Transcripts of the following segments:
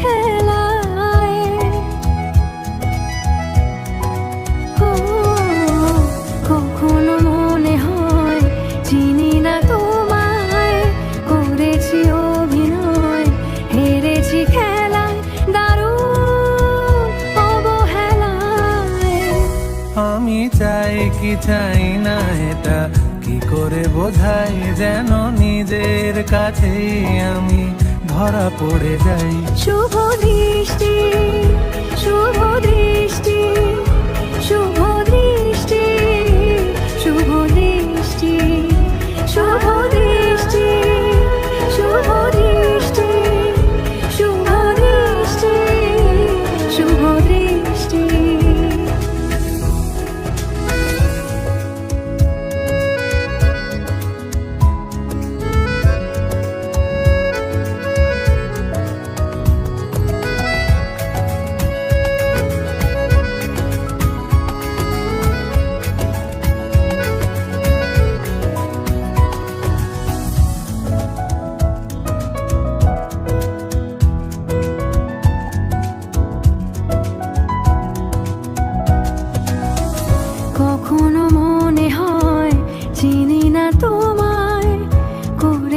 খেলায়। কখনো মনে হয় চিনি না তোমায়। করেছি অভিনয়, হেরেছি খেলায়, দারুণ অবহেলায়। আমি চাই কি চাই না এটা, কি করে বোঝাই যেন নিজের কাছেই আমি? ধরা পড়ে যাই। শুভ দৃষ্টি শুভ দৃষ্টি।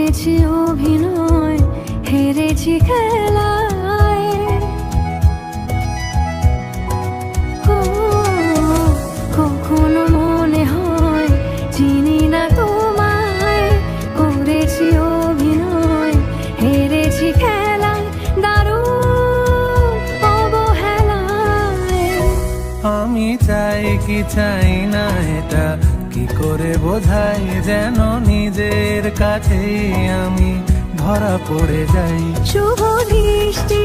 করেছি অভিনয়, হেরেছি কখনো মনে হয় চিনি না তোমায়। করেছি অভিনয়, হেরেছি খেলায়, দারুণ অবহেলায়। আমি চাই কি চাই না এটা, কি করে বোঝাই যেন নিজের কাছে আমি ধরা পড়ে যাই। শুভ দৃষ্টি।